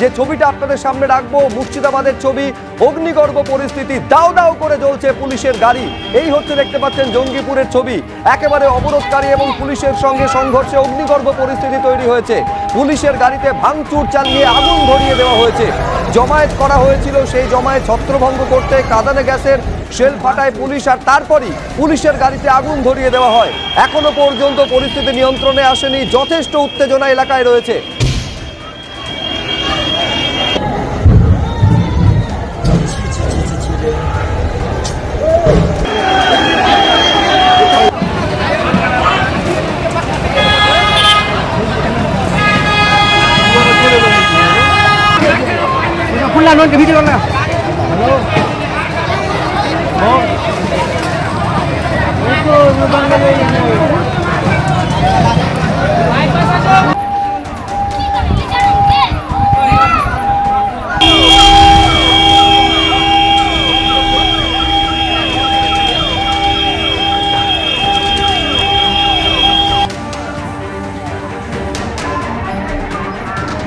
যে ছবিটা আপনাদের সামনে রাখব, মুর্শিদাবাদের ছবি, অগ্নিগর্ভ পরিস্থিতি, দাও দাও করে জ্বলছে পুলিশের গাড়ি। এই হচ্ছে দেখতে পাচ্ছেন জঙ্গিপুরের ছবি। একেবারে অবরোধকারী এবং পুলিশের সঙ্গে সংঘর্ষে অগ্নিগর্ভ পরিস্থিতি তৈরি হয়েছে। পুলিশের গাড়িতে ভাঙচুর চালিয়ে আগুন ধরিয়ে দেওয়া হয়েছে। জমায়েত করা হয়েছিল সেই জমায়েত ছত্রভঙ্গ করতে কাদানে গ্যাসের শেল ফাটায় পুলিশ আর তারপরই পুলিশের গাড়িতে আগুন ধরিয়ে দেওয়া হয়। এখনও পর্যন্ত পরিস্থিতি নিয়ন্ত্রণে আসেনি, যথেষ্ট উত্তেজনা এলাকায় রয়েছে। कुल्ला नोन के भिडियो ना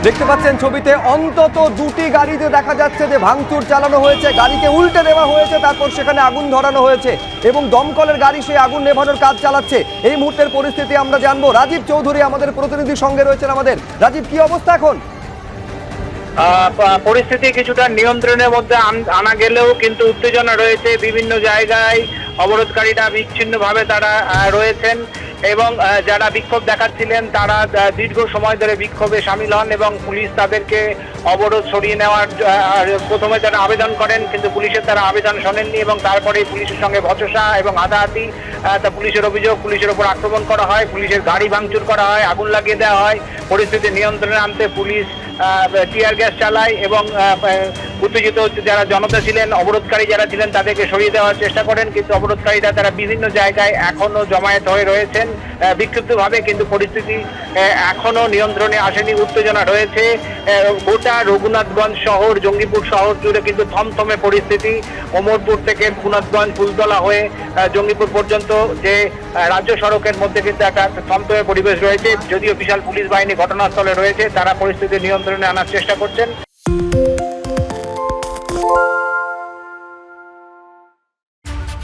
দেখতে পাচ্ছেন ছবিতে অন্তত দুটি গাড়িতে দেখা যাচ্ছে যে ভাঙচুর চালানো হয়েছে, গাড়িকে উল্টে দেওয়া হয়েছে, তারপর সেখানে আগুন ধরানো হয়েছে এবং দমকলের গাড়ি সেই আগুন নেভানোর কাজ চালাচ্ছে। এই মুহূর্তের পরিস্থিতি আমরা জানব। রাজীব চৌধুরী আমাদের প্রতিনিধি সঙ্গে রয়েছেন আমাদের। রাজীব, কি অবস্থা এখন? পরিস্থিতি কিছুটা নিয়ন্ত্রণের মধ্যে আন- আনা গেলেও কিন্তু উত্তেজনা রয়েছে। বিভিন্ন জায়গায় অবরোধকারীরা বিচ্ছিন্নভাবে তারা রয়েছেন। এবং যারা বিক্ষোভ দেখাচ্ছিলেন, তারা দীর্ঘ সময় ধরে বিক্ষোভে সামিল হন এবং পুলিশ তাদেরকে অবরোধ সরিয়ে নেওয়ার প্রথমে তারা আবেদন করেন, কিন্তু পুলিশের তারা আবেদন শোনেননি এবং তারপরে পুলিশের সঙ্গে বচসা এবং হাতাহাতি তা পুলিশের অভিযোগ, পুলিশের ওপর আক্রমণ করা হয়, পুলিশের গাড়ি ভাঙচুর করা হয়, আগুন লাগিয়ে দেওয়া হয়, পরিস্থিতি নিয়ন্ত্রণে আনতে পুলিশ টিয়ার গ্যাস চালায় এবং উত্তেজিত যারা জনতা ছিলেন অবরোধকারী যারা ছিলেন তাদেরকে সরিয়ে দেওয়ার চেষ্টা করেন কিন্তু অবরোধকারীরা তারা বিভিন্ন জায়গায় এখনও জমায়েত হয়ে রয়েছেন আহ, বিক্ষিপ্তভাবে কিন্তু পরিস্থিতি এখনও নিয়ন্ত্রণে আসেনি উত্তেজনা রয়েছে। গোটা রঘুনাথগঞ্জ শহর জঙ্গিপুর শহর জুড়ে কিন্তু থমথমে পরিস্থিতি। ওমরপুর থেকে রঘুনাথগঞ্জ ফুলতলা হয়ে জঙ্গিপুর পর্যন্ত যে রাজ্য সড়কের মধ্যে কিন্তু একটা থমথমে পরিবেশ রয়েছে। যদিও বিশাল পুলিশ বাহিনী ঘটনাস্থলে রয়েছে তারা পরিস্থিতি নিয়ন্ত্রণে আনার চেষ্টা করছেন।